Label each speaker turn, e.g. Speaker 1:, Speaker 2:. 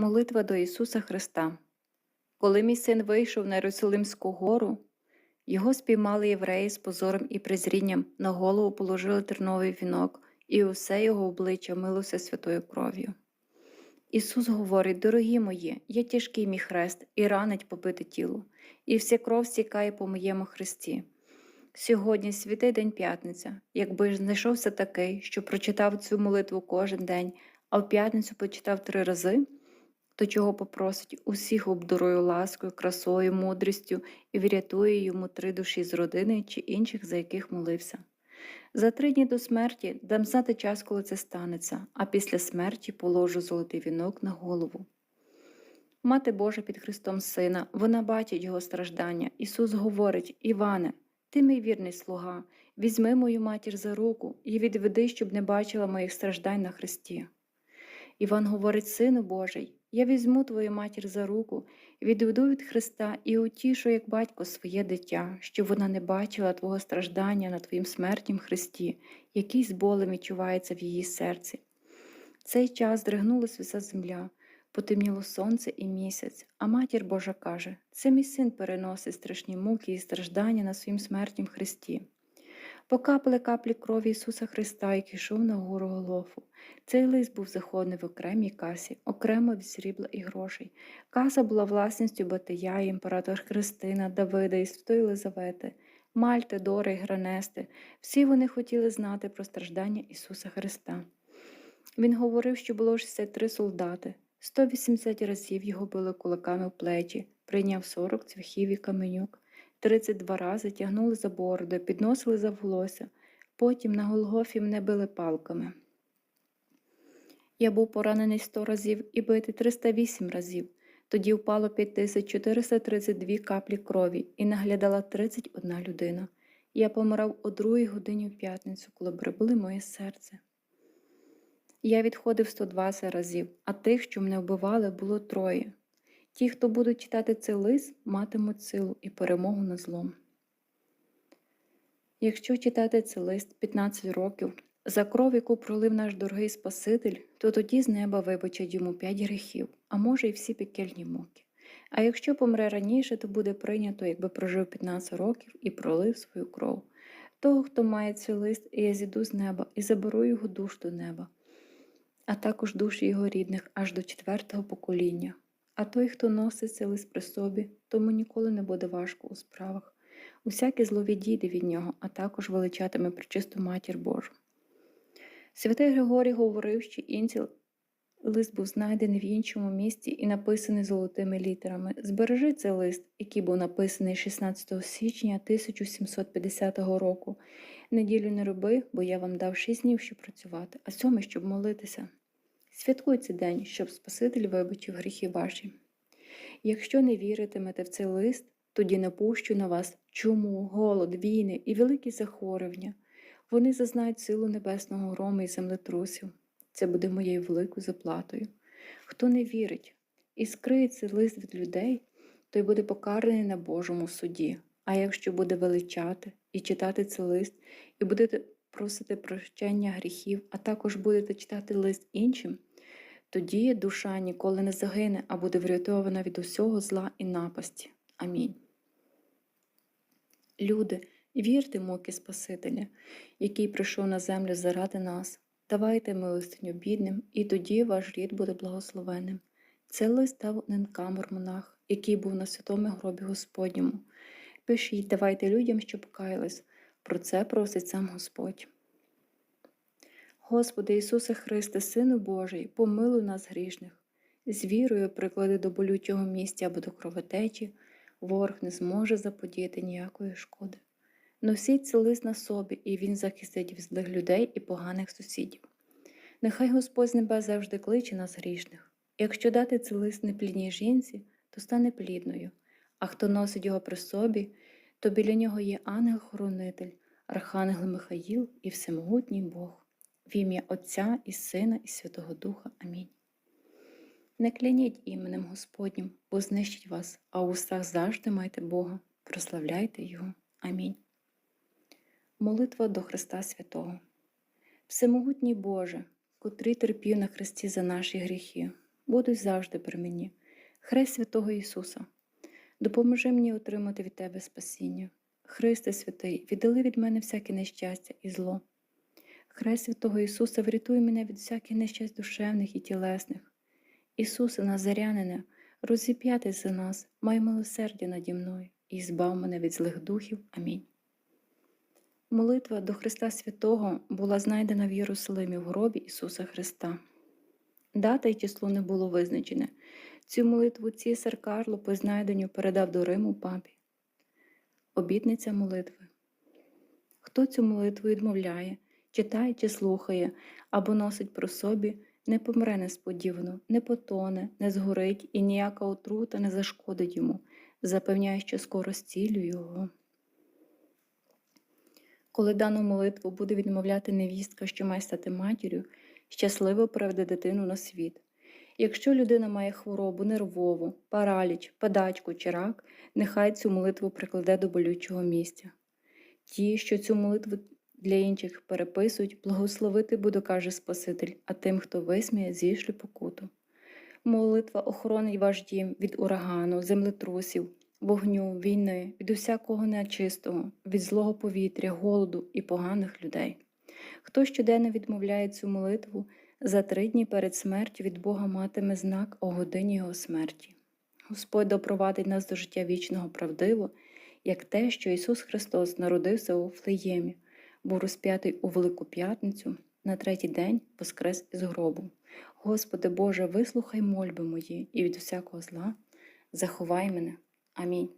Speaker 1: Молитва до Ісуса Христа. Коли мій син вийшов на Єрусалимську гору, його спіймали євреї з позором і презрінням, на голову положили терновий вінок, і усе його обличчя милося святою кров'ю. Ісус говорить: Дорогі мої, є тяжкий мій хрест, і ранить побите тіло, і вся кров стікає по моєму хресті. Сьогодні святий день п'ятниця, якби ж знайшовся такий, що прочитав цю молитву кожен день, а в п'ятницю почитав три рази, то чого попросить усіх обдарую ласкою, красою, мудрістю і врятує йому три душі з родини чи інших, за яких молився. За три дні до смерті дам знати час, коли це станеться, а після смерті положу золотий вінок на голову. Мати Божа під Христом Сина, вона бачить його страждання. Ісус говорить: Іване, ти мій вірний слуга, візьми мою матір за руку і відведи, щоб не бачила моїх страждань на Христі. Іван говорить, Сину Божий, я візьму твою матір за руку, відведу від Христа і утішу, як батько, своє дитя, щоб вона не бачила Твого страждання на Твоїм смертнім Христі, який з болем відчувається в її серці. Цей час здригнулась вся земля, потемніло сонце і місяць, а матір Божа каже: Це мій син переносить страшні муки і страждання на своїм смертнім Христі. Покапали каплі крові Ісуса Христа, який йшов на гору Голофу. Цей лист був захований в окремій касі, окремо від срібла і грошей. Каса була власністю Батия, імператор Христина, Давида і Святої Єлизавети, Мальти, Дори і Гранести. Всі вони хотіли знати про страждання Ісуса Христа. Він говорив, що було 63 солдати, 180 разів його били кулаками в плечі, прийняв 40 цвяхів і каменюк. 32 рази тягнули за бороду, підносили за волосся, потім на Голгофі мене били палками. Я був поранений 100 разів і битий 308 разів. Тоді впало 5432 каплі крові і наглядала 31 людина. Я помирав о другій годині в п'ятницю, коли прибули моє серце. Я відходив 120 разів, а тих, що мене вбивали, було троє. Ті, хто будуть читати цей лист, матимуть силу і перемогу над злом. Якщо читати цей лист 15 років за кров, яку пролив наш дорогий Спаситель, то тоді з неба вибачать йому п'ять гріхів, а може й всі пекельні муки. А якщо помре раніше, то буде прийнято, якби прожив 15 років і пролив свою кров. Того, хто має цей лист, я зійду з неба і заберу його душ до неба, а також душі його рідних аж до четвертого покоління. А той, хто носить лист при собі, тому ніколи не буде важко у справах. Усяке зло відійде від нього, а також величатиме причисту матір Божу. Святий Григорій говорив, що інший лист був знайдений в іншому місці і написаний золотими літерами. Збережи цей лист, який був написаний 16 січня 1750 року. Неділю не роби, бо я вам дав шість днів, щоб працювати, а сьомий, щоб молитися. Святкуй цей день, щоб Спаситель вибачив гріхи ваші. Якщо не віритимете в цей лист, тоді напущу на вас чуму, голод, війни і великі захворювання. Вони зазнають силу небесного грому і землетрусів. Це буде моєю великою заплатою. Хто не вірить і скриє цей лист від людей, той буде покараний на Божому суді. А якщо буде величати і читати цей лист, і будете просити прощення гріхів, а також будете читати лист іншим, тоді душа ніколи не загине, а буде врятована від усього зла і напасті. Амінь. Люди, вірте, муки Спасителя, який прийшов на землю заради нас. Давайте милостиню бідним, і тоді ваш рід буде благословенним. Це лист дав Ненкамор монах, який був на святому гробі Господньому. Пишіть, давайте людям, що покаялись. Про це просить сам Господь. Господи Ісусе Христе, Сину Божий, помилуй нас грішних. З вірою приклади до болючого місця або до кровотечі, ворог не зможе заподіяти ніякої шкоди. Носіть цей лист на собі, і він захистить злих людей і поганих сусідів. Нехай Господь з небес завжди кличе нас грішних. Якщо дати цей лист неплідній жінці, то стане плідною, а хто носить його при собі, то біля нього є ангел-хоронитель, архангел Михаїл і всемогутній Бог, в ім'я Отця і Сина, і Святого Духа. Амінь. Не кляніть іменем Господнім, бо знищить вас, а у устах завжди майте Бога, прославляйте Його. Амінь. Молитва до Христа Святого. Всемогутній Боже, котрий терпів на Христі за наші гріхи, будуть завжди при мені. Хрест святого Ісуса, допоможи мені отримати від Тебе спасіння. Христе святий, віддали від мене всяке нещастя і зло. Хрест святого Ісуса, врятуй мене від всяких нещасть душевних і тілесних. Ісусе Назарянине, розіп'ятий за нас, май милосердя наді мною і збав мене від злих духів. Амінь. Молитва до Христа Святого була знайдена в Єрусалимі в гробі Ісуса Христа. Дата й число не було визначене. Цю молитву цісар Карло по знайденню передав до Риму папі. Обітниця молитви. Хто цю молитву відмовляє, читає чи слухає, або носить про собі, не помре несподівано, не потоне, не згорить і ніяка отрута не зашкодить йому, запевняє, що скоро зцілю його. Коли дану молитву буде відмовляти невістка, що має стати матір'ю, щасливо приведе дитину на світ. Якщо людина має хворобу нервову, параліч, падачку чи рак, нехай цю молитву прикладе до болючого місця. Ті, що цю молитву для інших переписують, благословити буду, каже Спаситель, а тим, хто висміє, зійшлю покуту. Молитва охоронить ваш дім від урагану, землетрусів, вогню, війни, від усякого нечистого, від злого повітря, голоду і поганих людей. Хто щоденно відмовляє цю молитву, за три дні перед смертю від Бога матиме знак о годині його смерті. Господь допровадить нас до життя вічного правдиво, як те, що Ісус Христос народився у Флеємі, був розп'ятий у Велику П'ятницю, на третій день воскрес із гробу. Господи Боже, вислухай мольби мої і від усякого зла заховай мене. Амінь.